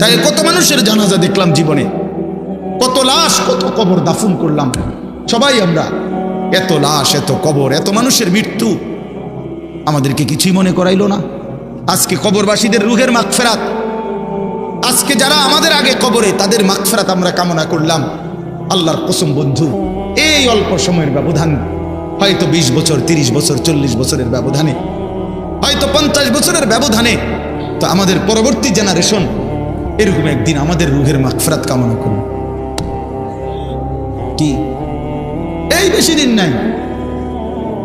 তাই কত মানুষের জানাজা দেখলাম জীবনে? কত লাশ, কত কবর দাফন করলাম। সবাই আমরা, এত লাশ, এত কবর, এত মানুষের মৃত্যু। আমাদেরকে কিছুই মনে করাইলো না। আজকে কবরবাসীদের রুহের মাগফেরাত। আজকে যারা আমাদের আগে কবরে, তাদের মাগফেরাত আমরা কামনা করলাম। আল্লাহর কসম বন্ধু, এই অল্প সময়ের ব্যবধান, হয়তো ২০ বছর ৩০ বছর, চল্লিশ বছরের ব্যবধানে, হয়তো পঞ্চাশ বছরের ব্যবধানে তো আমাদের পরবর্তী জেনারেশন এরকম একদিন আমাদের রুহের মাগফেরাত কামনা করবে কি? এই বেশি দিন নাই।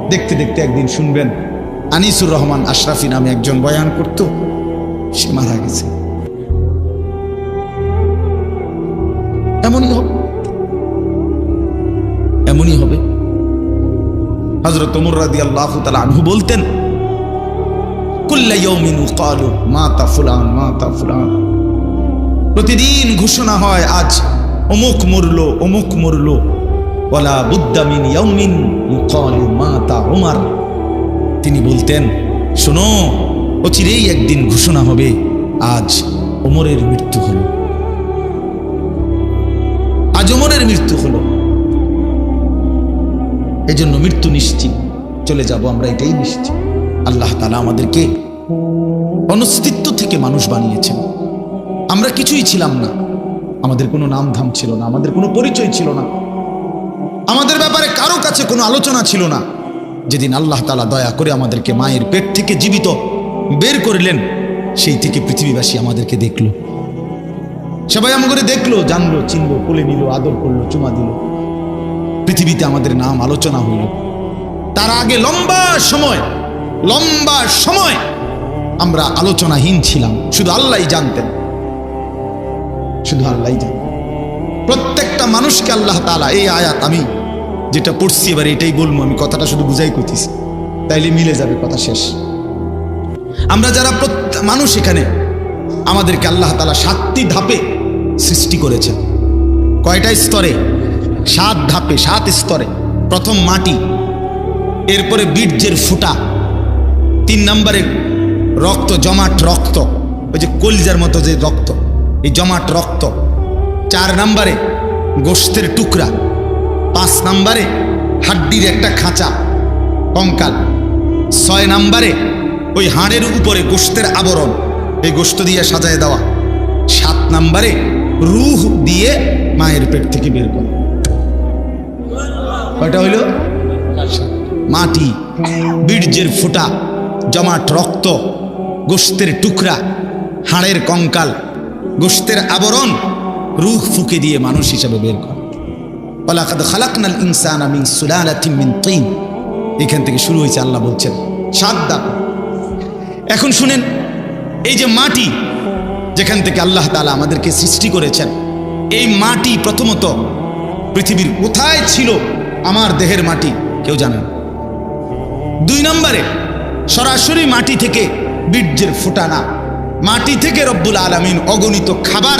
দেখতে দেখতে একদিন শুনবেন, আনিসুর রহমান আশরাফি নামে একজন বয়ান করত, সে মারা গেছে। এমনই হবে। এমনই হবে। হজরত মুরাদি আল্লাহ তালা আনহু বলতেন প্রতিদিন ঘোষণা হয়, আজ অমুক মরলো অমুক মরলো। ওয়ালা বুদ্দামিন ইয়াউমিন ইউকালু মাতা উমার। তিনি বলতেন, শোনো, অচিরেই একদিন ঘোষণা হবে, আজ ওমরের মৃত্যু হলো। আজ ওমরের মৃত্যু হলো। এজন্য মৃত্যু নিশ্চিত, চলে যাব আমরা এটাই নিশ্চিত। আল্লাহ তালা আমাদেরকে অনস্তিত্ব থেকে মানুষ বানিয়েছেন। আমরা কিছুই ছিলাম না। আমাদের কোনো নাম ধাম ছিল না, আমাদের কোনো পরিচয় ছিল না। আমাদের ব্যাপারে কারও কাছে কোনো আলোচনা ছিল না। যেদিন আল্লাহ তালা দয়া করে আমাদেরকে মায়ের পেট থেকে জীবিত বের করলেন, সেই থেকে পৃথিবীবাসী আমাদেরকে দেখল। সবাই আমাকে দেখল, জানলো, চিনলো, কোলে নিল, আদর করল, চুমা দিল। পৃথিবীতে আমাদের নাম আলোচনা হইল। তার আগে লম্বা সময় লম্বা সময় আমরা আলোচনাহীন ছিলাম। শুধু আল্লাহ জানতেন। শুধু আল্লাহ জানতেন। প্রত্যেকটা মানুষকে আল্লাহ তালা এই আয়াত আমি যেটা পড়ছি, এবার এটাই বলব, আমি কথাটা শুধু বুঝাই করতেছি তাইলে মিলে যাবে কথা শেষ। আমরা যারা মানুষ এখানে, আমাদেরকে আল্লাহ তালা সাতটি ধাপে সৃষ্টি করেছেন। কয়টা স্তরে? সাত ধাপে, সাত স্তরে। প্রথম মাটি, এরপরে বীর্যের ফুটা। তিন নম্বরে রক্ত, জমাট রক্ত। ওই যে কলিজার মতো যে রক্ত, এই জমাট রক্ত। চার নম্বরে গোস্তের টুকরা। পাঁচ নম্বরে হাড্ডির একটা খাঁচা, কঙ্কাল। ছয় নম্বরে ওই হাড়ের উপরে গোস্তের আবরণ, এই গোস্ত দিয়ে সাজায় দেওয়া। সাত নম্বরে রুহ দিয়ে মায়ের পেট থেকে বের করা। কয়টা হইল? মাটি, বীর্যের ফুটা। জমাট রক্ত গোস্তের টুকরা, হাড়ের কঙ্কাল গোস্তের আবরণ রুখ ফুকে দিয়ে মানুষ হিসাবে বের করা। মিন এখান থেকে শুরু হয়েছে আল্লাহ বলছেন, সাত দাপ এখন শুনেন, এই যে মাটি, যেখান থেকে আল্লাহ তালা আমাদেরকে সৃষ্টি করেছেন, এই মাটি প্রথমত পৃথিবীর কোথায় ছিল? আমার দেহের মাটি, কেউ জানেন। দুই নম্বরে সরাসরি মাটি থেকে বীর্যের ফোটানা। মাটি থেকে রব্বুল আলমিন অগণিত খাবার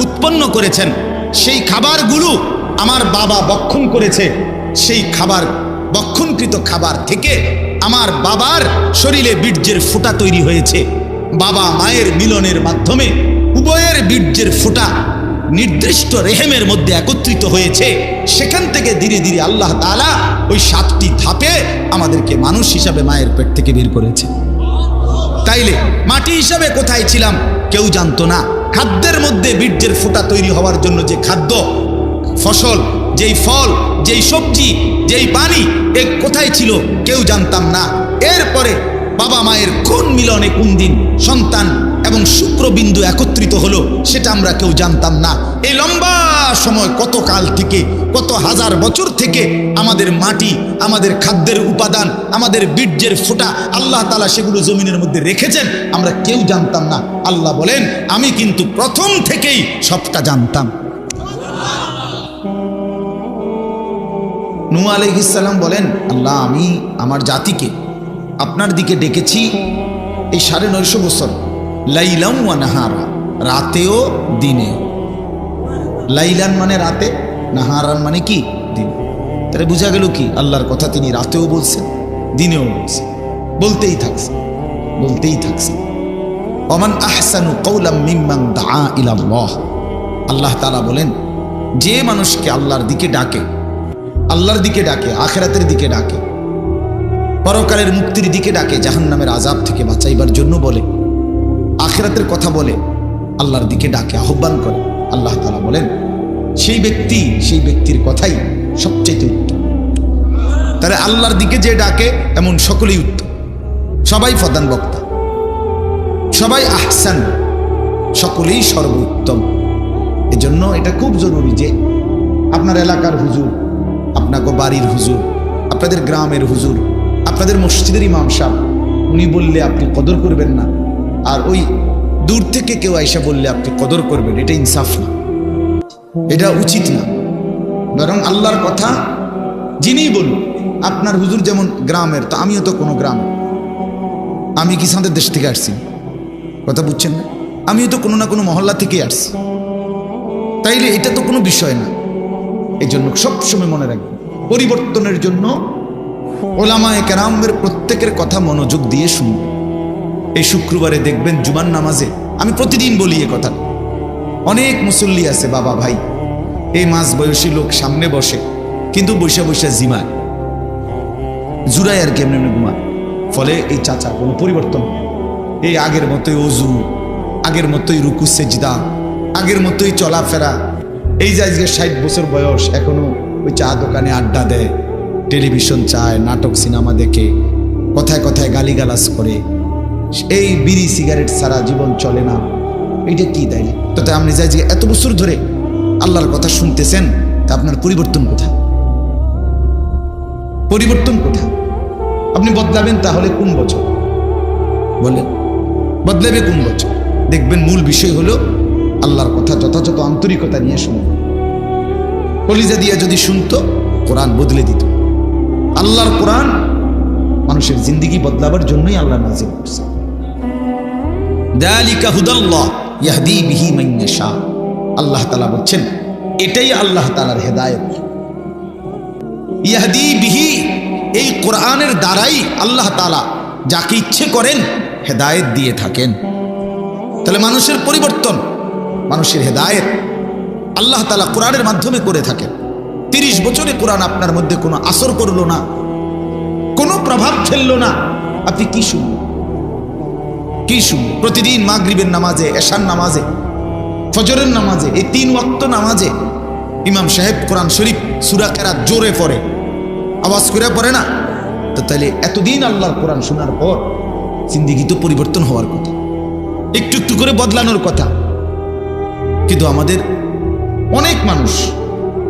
উৎপন্ন করেছেন। সেই খাবারগুলো আমার বাবা বক্ষণ করেছে। সেই খাবার, বক্ষণকৃত খাবার থেকে আমার বাবার শরীরে বীর্যের ফোঁটা তৈরি হয়েছে। বাবা মায়ের মিলনের মাধ্যমে উভয়ের বীর্যের ফোঁটা নির্দিষ্ট রেহেমের মধ্যে একত্রিত হয়েছে, সেখান থেকে ধীরে ধীরে আল্লাহ তাআলা ওই সাতটি ধাপে আমাদেরকে মানুষ হিসাবে মায়ের পেট থেকে বের করেছে। তাইলে মাটি হিসাবে কোথায় ছিলাম কেউ জানতো না। খাদ্যের মধ্যে বীর্যের ফোঁটা তৈরি হওয়ার জন্য যে খাদ্য, ফসল, যেই ফল, যেই সবজি, যেই পানি, এ কোথায় ছিল কেউ জানতাম না। এরপরে বাবা মায়ের কোন মিলনে কোন দিন সন্তান এবং শুক্রবিন্দু একত্রিত হলো, সেটা আমরা কেউ জানতাম না। এই লম্বা সময় কত কাল থেকে, কত হাজার বছর থেকে আমাদের মাটি, আমাদের খাদ্যের উপাদান, আমাদের বীর্যের ফোঁটা আল্লাহ তালা সেগুলো জমিনের মধ্যে রেখেছেন, আমরা কেউ জানতাম না। আল্লাহ বলেন, আমি কিন্তু প্রথম থেকেই সবটা জানতাম। নু আলহিসাল্লাম বলেন, আল্লাহ আমি আমার জাতিকে আপনার দিকে ডেকেছি এই সাড়ে নয়শো বছর। লাইলাম নাহারা, রাতেও দিনে। লাইলান মানে রাতে, নাহারান মানে কি? দিন। তাহলে বোঝা গেল কি? আল্লাহর কথা তিনি রাতেও বলছেন, দিনেও বলছেন। বলতেই থাকছে বলতেই থাকছে অমান আহসানু কৌলাম মিম্মাং দা ইলাল্লাহ। আল্লাহ তালা বলেন, যে মানুষকে আল্লাহর দিকে ডাকে, আল্লাহর দিকে ডাকে, আখেরাতের দিকে ডাকে পরকালের মুক্তির দিকে ডাকে, জাহান্নামের আজাব থেকে বাঁচাইবার জন্য বলে। আখেরাতের কথা বলে, আল্লাহর দিকে ডাকে, আহ্বান করে। আল্লাহ তালা বলেন, সেই ব্যক্তি, সেই ব্যক্তির কথাই সবচেয়ে উত্তম। তাহলে আল্লাহর দিকে যে ডাকে, এমন সকলেই উত্তম। সবাই প্রধান বক্তা। সবাই আহসান। সকলেই সর্বোত্তম। এজন্য এটা খুব জরুরি যে আপনার এলাকার হুজুর আপনাকে বাড়ির হুজুর, আপনাদের গ্রামের হুজুর আপনাদের মসজিদের ইমাম সাহেব, উনি বললে আপনি কদর করবেন না। আর ওই দূর থেকে কেউ আইসা বললে আপনি কদর করবেন, এটা ইনসাফ না। এটা উচিত না। বরং আল্লাহর কথা যিনিই বলুন আপনার হুজুর যেমন গ্রামের, তো আমিও তো কোনো গ্রাম। আমি কি সাঁদের দেশ থেকে আসছি? কথা বুঝছেন না? আমিও তো কোনো না কোনো মহল্লা থেকেই আসছি। তাইলে এটা তো কোনো বিষয় না। এই জন্য সবসময় মনে রাখবেন, পরিবর্তনের জন্য ওলামায় কেরামের প্রত্যেকের কথা মনোযোগ দিয়ে শুনবেন এই শুক্রবারে দেখবেন জুমান নামাজে, আমি প্রতিদিন বলি এ কথা। অনেক মুসল্লি আছে, বাবা ভাই। এই মাঝ বয়সী লোক সামনে বসে, কিন্তু বৈশা বৈশা জিমায়। জুড়ায় আর কেমন ঘুমায়? ফলে এই চাচা কোনো পরিবর্তন এই আগের মতোই অজু আগের মতোই রুকু, সেজদা, আগের মতোই চলাফেরা। এই যে আজকে ষাট বছর বয়স, এখনও ওই চা দোকানে আড্ডা দেয়। টেলিভিশন চায়, নাটক, সিনেমা দেখে, কথায় কথায় গালিগালাজ করে। এই বিড়ি সিগারেট ছাড়া জীবন চলে না। এইটা কি দেয় তো তাই আপনি যাই যে এত বছর ধরে আল্লাহর কথা শুনতেছেন, তা আপনার পরিবর্তন কোথায়? পরিবর্তন কোথায়? আপনি বদলাবেন তাহলে কোন বছর? বলেন, বদলাবে কোন বছর? দেখবেন মূল বিষয় হলো আল্লাহর কথা যথাযথ আন্তরিকতা নিয়ে শুনবে কলিজা দিয়া যদি শুনতো, কোরআন বদলে দিত। আল্লাহর কোরআন মানুষের জিন্দিগি বদলাবার জন্যই আল্লাহ নাজিল করছে। দালিকা হুদাল্লাহ ইয়াহদি বিহি আল্লাহ বলছেন, এটাই আল্লাহ ইয়াহদি বিহি এই কোরআনের দ্বারাই আল্লাহ তাআলা যাকে ইচ্ছে করেন হেদায়েত দিয়ে থাকেন। তাহলে মানুষের পরিবর্তন, মানুষের হেদায়েত আল্লাহ তাআলা কোরআনের মাধ্যমে করে থাকেন। তিরিশ বছরে কোরআন আপনার মধ্যে কোনো আসর করল না? কোনো প্রভাব ফেলল না? আপনি কি শুনবেন কি শুনবেন প্রতিদিন মাগরিবের নামাজে, এশার নামাজে, ফজরের নামাজে, এই তিন ওয়াক্ত নামাজে ইমাম সাহেব কোরআন শরীফ, সুরা কেরাত জোরে পড়ে। আওয়াজ করে পড়ে না? তো তাহলে এতদিন আল্লাহর কোরআন শোনার পর জিন্দিগি তো পরিবর্তন হওয়ার কথা। একটু একটু করে বদলানোর কথা। কিন্তু আমাদের অনেক মানুষ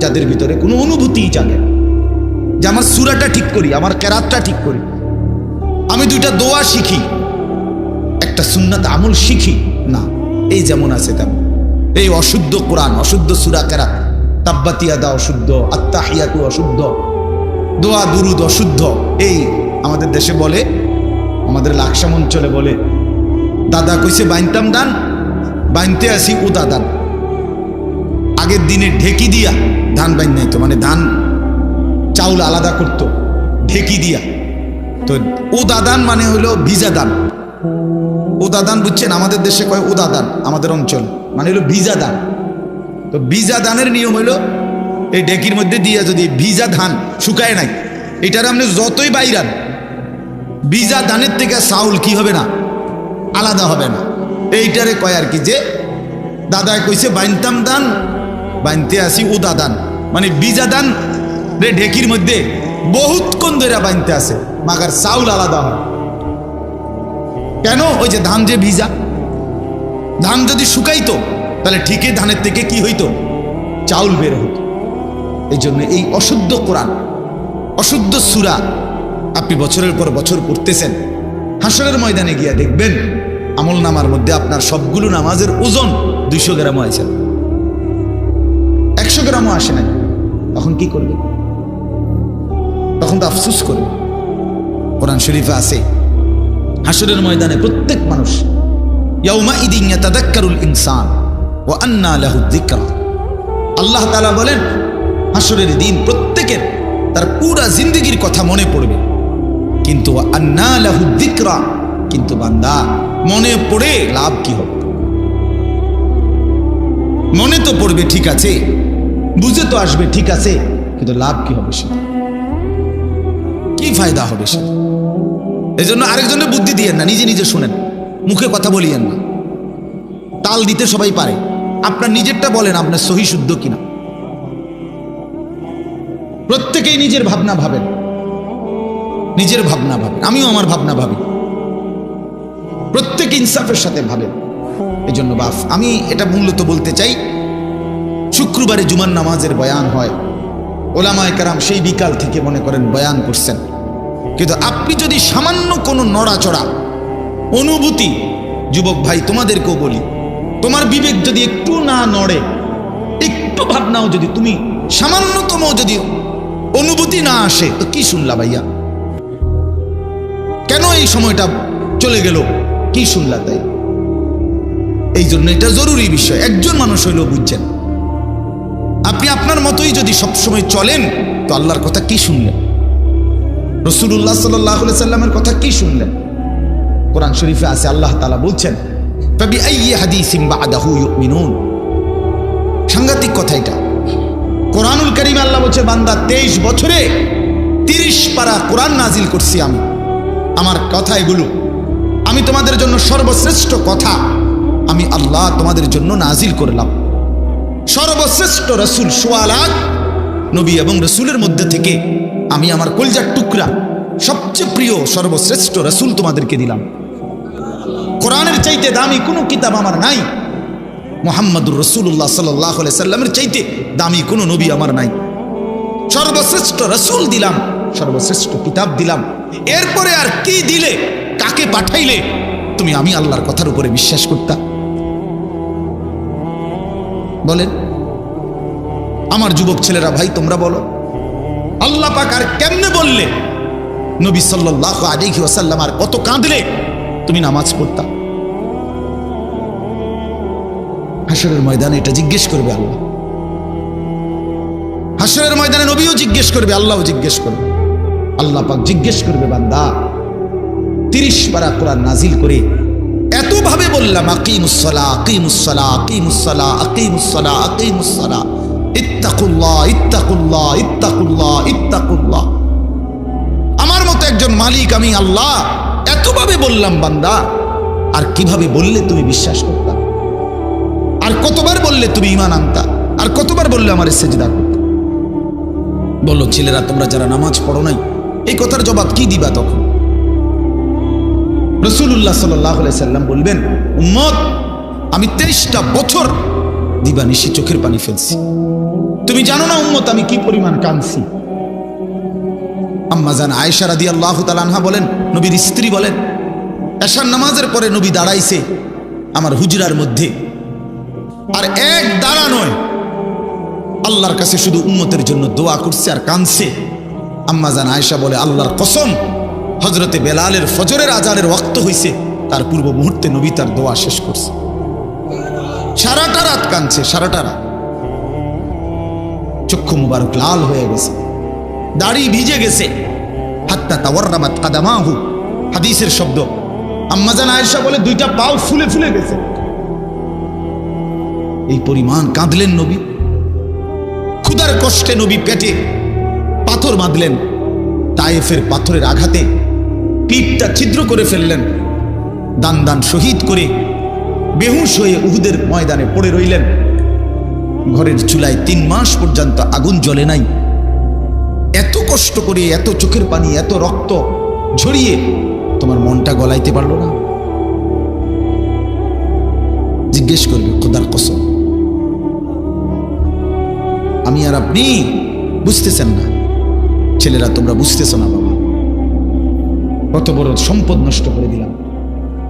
যাদের ভিতরে কোনো অনুভূতিই জাগে যে আমার সুরাটা ঠিক করি, আমার ক্যারাতটা ঠিক করি। আমি দুইটা দোয়া শিখি, একটা সুন্নাত আমল শিখি। না, এই যেমন আছে তেমন। এই অশুদ্ধ কোরআন, অশুদ্ধ সুরা কেরাত তাব্বাতিয়াদা অশুদ্ধ আত্মাহিয়াতু অশুদ্ধ, দোয়া দুরুদ অশুদ্ধ, এই আমাদের দেশে বলে, আমাদের লাকসাম অঞ্চলে বলে, দাদা কইছে, বাইনতাম দান, বাইনতে আসি ও দাদান। আগের দিনে ঢেকি দিয়া ধান বাইন নাই তো মানে ধান চাউল আলাদা করত, ঢেকি দিয়া। তো ও দাদান মানে হলো ভিজা দান ও দাদান বুঝছেন, আমাদের দেশে কয় ও দাদান আমাদের অঞ্চল মানে হলো ভিজা দান তো ভিজা দানের নিয়ম হলো এই ঢেকির মধ্যে দিয়া যদি ভিজা ধান শুকায় নাই, এটার আপনি যতই বাইরান ভিজা ধানের থেকে চাউল কি হবে না? আলাদা হবে না। এইটারে কয় আর কি যে দাদায় কইছে, বাইনতাম দান বাইনতে আসি উদা দান মানে বিজা দান রে ঢেকির মধ্যে বহুত কোন ধরে বাইনতে আছে মাগার চাউল আলাদা হয়। কেন? ওই যে ধান যে ভিজা, ধান যদি শুকাইতো, তাহলে ঠিকই ধানের থেকে কি হইতো? চাউল বের হতো এই জন্য এই অশুদ্ধ কোরআন, অশুদ্ধ সুরা আপনি বছরের পর বছর পড়তেছেন হাসরের ময়দানে গিয়া দেখবেন আমল নামার মধ্যে আপনার সবগুলো নামাজের ওজন দুইশো গ্রাম আছে একশো গ্রামও আসে না তখন কি করবে? তখন তো আফসুস করবে কোরআন শরীফে আছে, হাসরের ময়দানে প্রত্যেক মানুষ ইয়াউমা ইনসান ওয়া আন্না আল্লাহ বলেন, হাসরের দিন প্রত্যেকের তার পুরা জিন্দগির কথা মনে পড়বে। কিন্তু আন্না লাহু কিন্তু বান্দা, মনে পড়ে লাভ কি হবে? মনে তো পড়বে, ঠিক আছে বুঝে তো আসবে, ঠিক আছে। কিন্তু লাভ কি হবে সেটা? কি ফায়দা হবে সেটা? এই জন্য আরেকজনের বুদ্ধি দিয়েন না, নিজে নিজে শুনেন। মুখে কথা বলিয়েন না। তাল দিতে সবাই পারে। আপনার নিজেরটা বলেন, আপনার সহি শুদ্ধ কিনা। প্রত্যেকেই নিজের ভাবনা ভাবেন। নিজের ভাবনা ভাবেন। আমিও আমার ভাবনা ভাবি। প্রত্যেক ইনসাফের সাথে ভাবেন। এই জন্য বাফ, আমি এটা মূলত বলতে চাই শুক্রবারে জুমার নামাজের বয়ান হয়। ওলামায় কারাম সেই বিকাল থেকে মনে করেন বয়ান করছেন। কিন্তু আপনি যদি সামান্য কোনো নড়াচড়া, অনুভূতি, যুবক ভাই, তোমাদেরকেও বলি, তোমার বিবেক যদি একটু না নড়ে, একটু ভাবনাও যদি তুমি সামান্যতম যদি অনুভূতি না আসে, তো কি শুনলা ভাইয়া? কেন এই সময়টা চলে গেল? কি শুনলা তাই? এই জন্য এটা জরুরি বিষয়। একজন মানুষ হইলেও বুঝছেন। আপনি আপনার মতোই যদি সবসময় চলেন, তো আল্লাহর কথা কি শুনলেন? রসুল্লাহ সাল্লাহ সাল্লামের কথা কি শুনলেন? কোরআন শরীফে আছে, আল্লাহ তালা বলছেন? সাংঘাতিক কথা এটা। কোরআনুল করিম আল্লাহ বলছে, বান্দা, তেইশ বছরে তিরিশ পারা কোরআন নাজিল করছি আমি। আমার কথা এগুলো। আমি তোমাদের জন্য সর্বশ্রেষ্ঠ কথা। আমি আল্লাহ তোমাদের জন্য নাজিল করলাম সর্বশ্রেষ্ঠ রসুল সোয়ালাত নবী এবং রসুলের মধ্যে থেকে আমি আমার কলজার টুকরা, সবচেয়ে প্রিয় সর্বশ্রেষ্ঠ রসুল তোমাদেরকে দিলাম। কোরআনের চাইতে দামি কোনো কিতাব আমার নাই। মোহাম্মদুর রসুল্লাহ সাল্লাহ সাল্লামের চাইতে দামি কোনো নবী আমার নাই। সর্বশ্রেষ্ঠ রসুল দিলাম, সর্বশ্রেষ্ঠ কিতাব দিলাম। এরপরে আর কি দিলে, কাকে পাঠাইলে, তুমি আমি আল্লাহর কথার উপরে বিশ্বাস করতাম বলেন, আমার যুবক ছেলেরা, ভাই, তোমরা বলো, আল্লাহ পাক আর কেমনে বললে, নবী সাল্লাহ আলিহি ওয়াসাল্লাম আর কত কাঁদলে তুমি নামাজ পড়তা? হাসরের ময়দানে এটা জিজ্ঞেস করবে আল্লাহ। হাসরের ময়দানে নবীও জিজ্ঞেস করবে, আল্লাহও জিজ্ঞেস করবে। আল্লাহ পাক জিজ্ঞেস করবে, বান্দা, তিরিশ পারা কোরআন নাজিল করে ভাবে বললাম আকিমুসলা আকিমুসলা আকিমুসলা আকিমুসলা আকিমুসলা ইত্তাকুল্লাহ ইত্তাকুল্লাহ ইত্তাকুল্লাহ ইত্তাকুল্লাহ। আমার মতো একজন মালিক, আমি আল্লাহ, এতভাবে বললাম বান্দা, আর কীভাবে বললে তুমি বিশ্বাস করতা? আর কতবার বললে তুমি ইমান আনতা? আর কতবার বললে আমার সেজদা করতে? বলো, ছেলেরা, তোমরা যারা নামাজ পড়ো নাই, এই কথার জবাব কি দিবা তখন? রসুল্লাহ সাল্লাহ সাল্লাম বলবেন, উম্মত, আমি তেইশটা বছর দিবা নিশি চোখের পানি ফেলছি। তুমি জানো না উম্মত, আমি কি পরিমাণ কাঁদছি? আম্মা জান আয়েশা রাদি আল্লাহ তালানহা বলেন, নবীর স্ত্রী বলেন, এশার নামাজের পরে নবী দাঁড়াইছে আমার হুজরার মধ্যে। আর এক দাঁড়া নয়, আল্লাহর কাছে শুধু উম্মতের জন্য দোয়া করছে আর কাঁদছে। আম্মা জান আয়েশা বলে, আল্লাহর কসম হজরতে বেলালের ফজরের আজানের ওয়াক্ত হইছে। তার পূর্ব মুহূর্তে নবী তার দোয়া শেষ করছে। সারাটা রাত কাঁদছে, সারাটা রাত। চক্ষু মুবারক লাল হয়ে গেছে। দাড়ি ভিজে গেছে। হাত্তা তাওয়ার্রামাত কাদামাহু হাদিসের শব্দ। আম্মাজান আয়েশা বলে দুইটা পাও ফুলে ফুলে গেছে। এই পরিমাণ কাঁদলেন নবী। ক্ষুদার কষ্টে নবী পেটে পাথর বাঁধলেন। তায়েফের পাথরের আঘাতে পিঠটা ছিদ্র করে ফেললেন। দান দান শহীদ করে বেহুশ হয়ে উহুদের ময়দানে পড়ে রইলেন। ঘরের চুলায় তিন মাস পর্যন্ত আগুন জ্বলে নাই। এত কষ্ট করে, এত চোখের পানি, এত রক্ত ঝরিয়ে তোমার মনটা গলাইতে পারল না। জিজ্ঞেস করবে, খোদার কসম, আমি আর আপনি বুঝতেছেন না। ছেলেরা, তোমরা বুঝতেছ না বাবা। কত বড় সম্পদ নষ্ট করে দিলাম।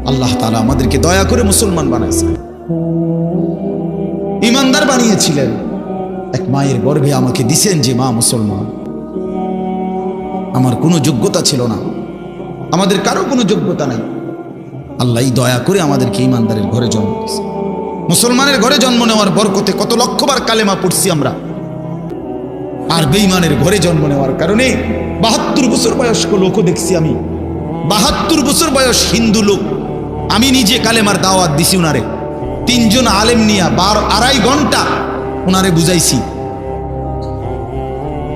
আল্লাহ তালা আমাদেরকে দয়া করে মুসলমান বানাইছে ইমানদার বানিয়েছিলেন। এক মায়ের গর্ভে আমাকে দিছেন যে, মা মুসলমান, আমার কোনো যোগ্যতা ছিল না। আমাদের কারও কোনো যোগ্যতা নাই। আল্লাহ দয়া করে আমাদেরকে ইমানদারের ঘরে জন্ম দিয়েছে। মুসলমানের ঘরে জন্ম নেওয়ার বরকতে কত লক্ষবার কালেমা পড়ছি আমরা। আর বেইমানের ঘরে জন্ম নেওয়ার কারণে বাহাত্তর বছর বয়স্ক লোকও দেখছি আমি। বাহাত্তর বছর বয়স হিন্দু লোক। আমি নিজে কালেমার দাওয়াত দিছি উনারে। তিনজন আলেম নিয়া বার আড়াই ঘণ্টা উনারে বুঝাইছি।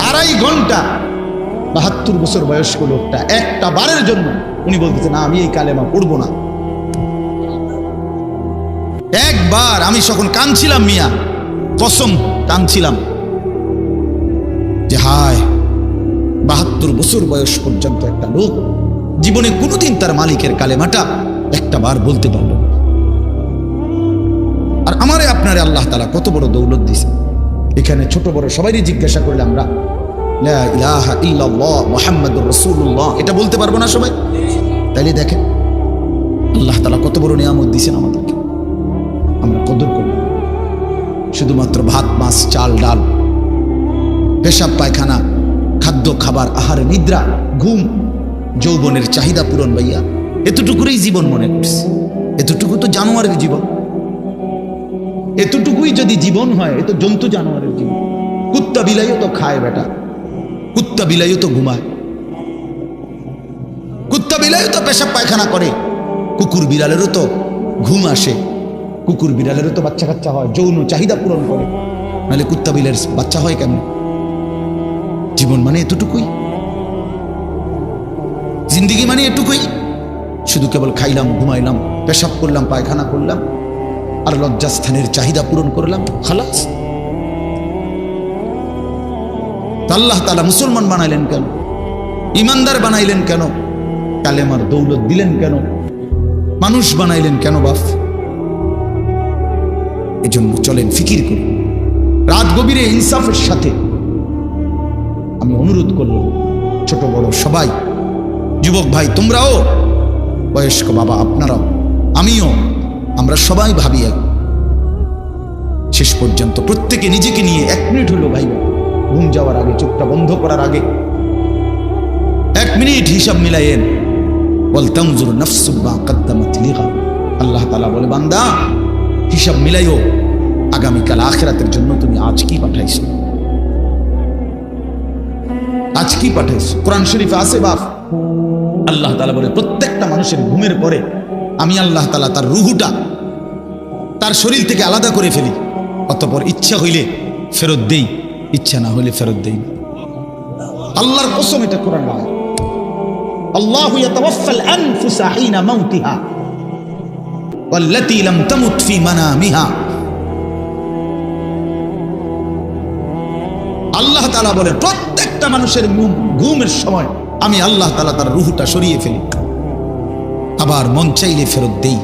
আড়াই ঘণ্টা বাহাত্তর বছর বয়স্ক লোকটা একটা বারের জন্য উনি বলতেছে, না, আমি এই কালেমা পড়ব না। একবার আমি যখন কাঁদছিলাম মিয়া, কসম কাঁদছিলাম যে হায়, বাহাত্তর বছর বয়স পর্যন্ত একটা লোক জীবনে কোনোদিন তার মালিকের কালেমাটা একটা বার বলতে পারল আর আমারে আপনারে আল্লাহ তালা কত বড় দৌলত দিছে। এখানে ছোট বড় সবারই জিজ্ঞাসা করলে আমরা এটা বলতে পারব না সবাই? তাইলে দেখেন, আল্লাহ তালা কত বড় নিয়ামত দিয়েছেন আমাদেরকে। আমরা কদর করি না। শুধুমাত্র ভাত, মাছ, চাল, ডাল, পেশাব, পায়খানা, খাদ্য, খাবার, আহার, নিদ্রা, ঘুম যৌবনের চাহিদা পূরণ ভাইয়া। এতটুকুরই জীবন মনে করছি। এতটুকু তো জানোয়ারের জীবন। এতটুকুই যদি জীবন হয়, এ তো জন্তু জানোয়ারের জীবন। কুত্তা বিলাইও তো খায় বেটা। কুত্তা বিলাইও তো ঘুমায়। কুত্তা বিলাইও তো পেশাব পায়খানা করে। কুকুর বিড়ালেরও তো ঘুম আসে। কুকুর বিড়ালেরও তো বাচ্চা কাচ্চা হয়, যৌন চাহিদা পূরণ করে। নাহলে কুত্তা বিলের বাচ্চা হয় কেমন? জীবন মানে এতটুকুই। জিন্দিগি মানে এটুকুই। শুধু কেবল খাইলাম, ঘুমাইলাম, পেশাব করলাম, পায়খানা করলাম, আর লজ্জাস্থানের চাহিদা পূরণ করলাম, খালাস। আল্লাহ তালা মুসলমান বানাইলেন কেন? ইমানদার বানাইলেন কেন? কালেমার দৌলত দিলেন কেন? মানুষ বানাইলেন কেন বাপ এজন্য চলেন ফিকির করি। রাত গভীরে ইনসাফের সাথে আমি অনুরোধ করলাম, ছোট বড় সবাই যুবক ভাই, তোমরাও? বয়স্ক বাবা, আপনারাও। আমিও। আমরা সবাই ভাবি শেষ পর্যন্ত প্রত্যেকে নিজেকে নিয়ে এক মিনিট হলো ভাই, ঘুম যাওয়ার আগে, চোখটা বন্ধ করার আগে। এক মিনিট হিসাব মিলাইয়েন বলতাম জুর নফসুব্বা কদ্দামাত লিগা। আল্লাহ তালা বলে, বান্দা, হিসাব মিলাইও। আগামীকাল আখেরাতের জন্য তুমি আজ কি পাঠাইছো? আজ কি পাঠাইছো? কোরআন শরীফে আছে বাপ? আল্লাহ তালা বলে, প্রত্যেকটা মানুষের ঘুমের পরে আমি আল্লাহ তালা তার রুহুটা তার শরীর থেকে আলাদা করে ফেলি অতপর ইচ্ছা হইলে ফেরত দেই, ইচ্ছা না হইলে ফেরত দেই। আল্লাহর কসম, এটা কোরআন আয়াত। আল্লাহু ইয়াতাওয়াফাল আনফুসা হিনা মাউতিহা, ওয়াল্লাতী লাম তামুত ফি মানামিহা আল্লাহ তাআলা বলেন প্রত্যেকটা মানুষের ঘুমের সময় আমি আল্লাহ তালা তার রুহুটা সরিয়ে ফেলি। আবার মন চাইলে ফেরত দেই।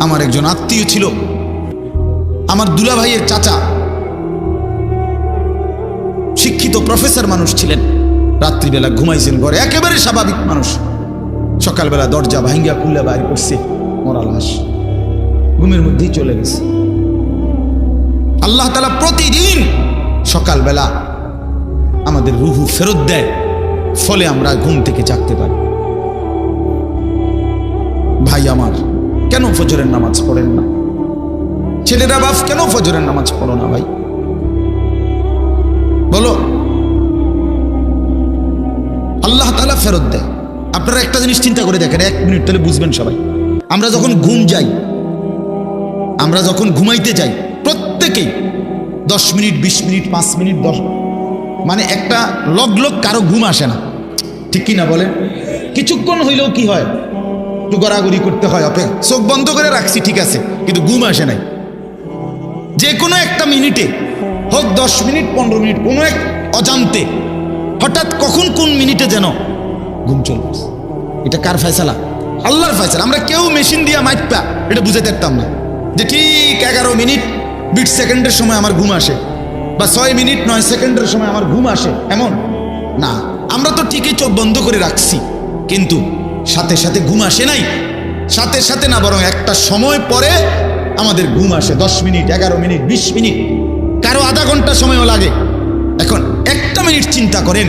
আমার একজন আত্মীয় ছিল। আমার দুলা ভাইয়ের চাচা। শিক্ষিত প্রফেসর মানুষ ছিলেন। রাত্রিবেলা ঘুমাইছেন ঘরে। একেবারে স্বাভাবিক মানুষ। সকালবেলা দরজা ভাঙ্গিয়া খুলে বাইর করছে। মরা লাশ। ঘুমের মধ্যেই চলে গেছে। আল্লাহ তালা প্রতিদিন সকালবেলা আমাদের রুহু ফেরত দেয়, ফলে আমরা ঘুম থেকে জাগতে পারি। ভাই আমার, কেন ফজরের নামাজ পড়েন না? ছেলেরা বাপ, কেন ফজরের নামাজ পড়ো না ভাই? বলো। আল্লাহ তালা ফেরত দেয়। আপনারা একটা জিনিস চিন্তা করে দেখেন, এক মিনিট তাহলে বুঝবেন সবাই। আমরা যখন ঘুম যাই আমরা যখন ঘুমাইতে যাই, প্রত্যেকেই দশ মিনিট, বিশ মিনিট, পাঁচ মিনিট, দশ মানে একটা লগ লগ কারও ঘুম আসে না। ঠিক কি না বলেন? কিছুক্ষণ হইলেও কি হয়? একটু গড়াগড়ি করতে হয়, অপে চোখ বন্ধ করে রাখছি, ঠিক আছে, কিন্তু ঘুম আসে নাই। যে কোনো একটা মিনিটে, হোক দশ মিনিট, পনেরো মিনিট, কোনো এক অজান্তে, হঠাৎ কখন কোন মিনিটে যেন ঘুম চলে। এটা কার ফয়সালা? আল্লাহর ফয়সালা। আমরা কেউ মেশিন দিয়া মাইপা, এটা বুঝাতে পারতাম না। যে ঠিক এগারো মিনিট বিট সেকেন্ডের সময় আমার ঘুম আসে বা ছয় মিনিট নয় সেকেন্ডের সময় আমার ঘুম আসে, এমন? না, আমরা তো ঠিকই চোখ বন্ধ করে রাখছি, কিন্তু সাথে সাথে ঘুম আসে নাই। সাথে সাথে না, বরং একটা সময় পরে আমাদের ঘুম আসে, দশ মিনিট, এগারো মিনিট, বিশ মিনিট। কারও আধা ঘণ্টা সময়ও লাগে। এখন একটা মিনিট চিন্তা করেন,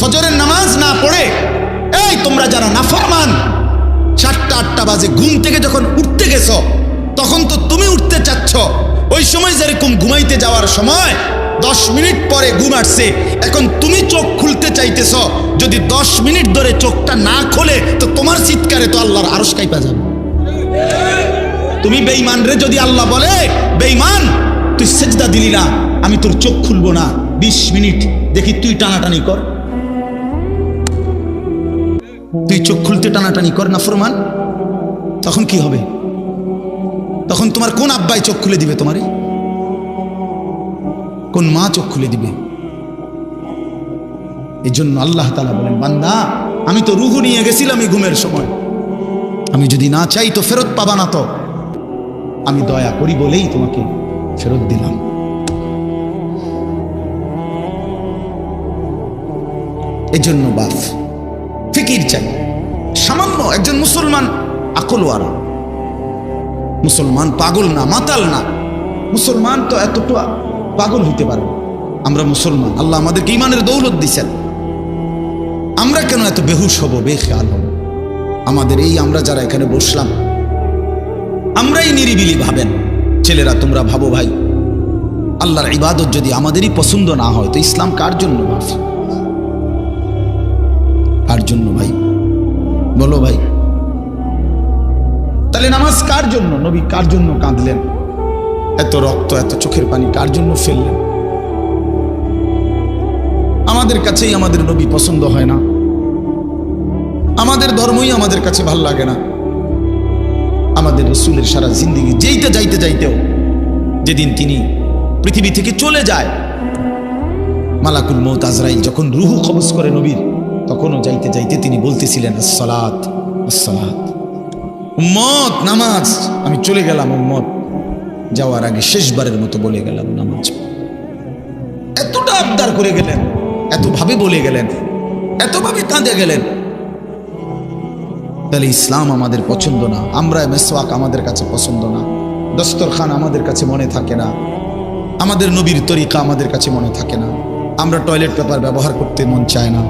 ফজরের নামাজ না পড়ে, এই তোমরা যারা নাফরমান, সাতটা, আটটা বাজে ঘুম থেকে যখন উঠতে গেছো তখন তো তুমি উঠতে চাচ্ছ। ওই সময় যেরকম ঘুমাইতে যাওয়ার সময়, দশ মিনিট পরে ঘুম আসছে। এখন তুমি চোখ খুলতে চাইতেছ। যদি দশ মিনিট ধরে চোখটা না খোলে, তো তোমার চিৎকারে তো আল্লাহর আরস কাইপা যাবে। তুমি বেঈমান রে, যদি আল্লাহ বলে, বেঈমান, তুই সেজদা দিলি না, আমি তোর চোখ খুলবো না। বিশ মিনিট, দেখি তুই টানাটানি কর। তুই চোখ খুলতে টানাটানি কর না ফরমান? তখন কি হবে? তখন তোমার কোন আব্বাই চোখ খুলে দিবে তোমারে? কোন মা চোখ খুলে দিবে? এই জন্য আল্লাহ তালা বলেন, বান্দা, আমি তো রুহু নিয়ে গেছিলাম এই ঘুমের সময়। আমি যদি না চাই তো ফেরত পাবা না তো। আমি দয়া করি বলেই তোমাকে ফেরত দিলাম। এজন্য বাফ ফিকির চাই। সামান্য একজন মুসলমান আকলওয়ারা মুসলমান পাগল না, মাতাল না। মুসলমান তো এতটা পাগল হইতে পারবে আমরা মুসলমান, আল্লাহ আমাদেরকে ইমানের দৌলত দিছেন। আমরা কেন এত বেহুশ হব? বেখেয়াল হব আমাদের এই আমরা যারা এখানে বসলাম, আমরাই নিরিবিলি ভাবেন। ছেলেরা, তোমরা ভাবো ভাই, আল্লাহর ইবাদত যদি আমাদেরই পছন্দ না হয়, তো ইসলাম কার জন্য কার জন্য ভাই? বলো ভাই। তাহলে নামাজ কার জন্য? নবী কার জন্য কাঁদলেন? এত রক্ত, এত চোখের পানি কার জন্য ফেললেন? আমাদের কাছেই আমাদের নবী পছন্দ হয় না। আমাদের ধর্মই আমাদের কাছে ভালো লাগে না। আমাদের রসুলের সারা জিন্দিগি যেইতে যাইতে যাইতেও যেদিন তিনি পৃথিবী থেকে চলে যায়, মালাকুল মৌত আজরাইল যখন রুহু কবজ করে নবীর, তখনও যাইতে যাইতে তিনি বলতেছিলেন, আসসালাত আসসালাত। উম্মত, নামাজ। আমি চলে গেলাম উম্মত। যাওয়ার আগে শেষবারের মতো বলে গেলাম নামাজ। এতটা আবদার করে গেলেন, এতভাবে বলে গেলেন, এতভাবে কাঁদে গেলেন। তাহলে ইসলাম আমাদের পছন্দ না। আমরা মেসওয়াক আমাদের কাছে পছন্দ না। দস্তরখান আমাদের কাছে মনে থাকে না। আমাদের নবীর তরিকা আমাদের কাছে মনে থাকে না। আমরা টয়লেট পেপার ব্যবহার করতে মন চায় না।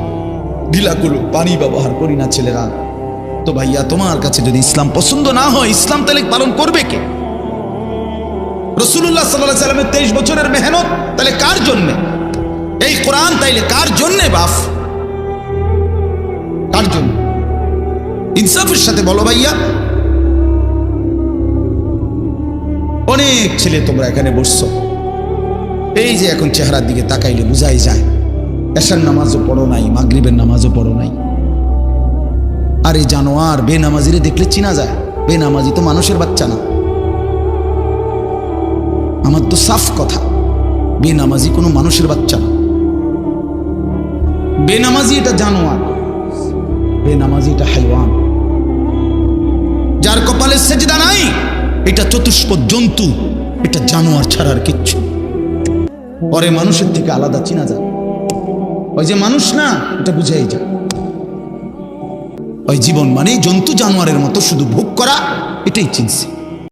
ঢিলাগুলো পানি ব্যবহার করি না ছেলেরা। তো ভাইয়া, তোমার কাছে যদি ইসলাম পছন্দ না হয়, ইসলাম তাহলে পালন করবে কে? রসুল্লাহ সাল্লাহ সাল্লামের তেইশ বছরের মেহনত, তাহলে কার জন্যে? এই কোরআন তাইলে কার জন্যে বাফ কার জন্য? ইনসাফের সাথে বলো ভাইয়া। অনেক ছেলে তোমরা এখানে বসছো। এই যে এখন চেহারার দিকে তাকাইলে বুঝাই যায়। এশার নামাজও পড়ো নাই, মাগরিবের নামাজও পড়ো নাই। আরে জানোয়ার বেনামাজিরে দেখলে চিনা যায়। বেনামাজি তো মানুষের বাচ্চা না। আমার তো সাফ কথা, বেনামাজি কোনো মানুষের বাচ্চা না। বেনামাজি এটা জানোয়ার, বেনামাজি এটা হাইওয়ান। যার কপালে সেজদা নাই, এটা চতুষ্প জন্তু, এটা জানোয়ার ছাড়ার কিচ্ছু পরে মানুষের থেকে আলাদা চিনা যায়। ওই যে মানুষ না, এটা বুঝাই যায়। ওই জীবন মানে জন্তু জানোয়ারের মতো শুধু ভোগ করা এটাই চিনছে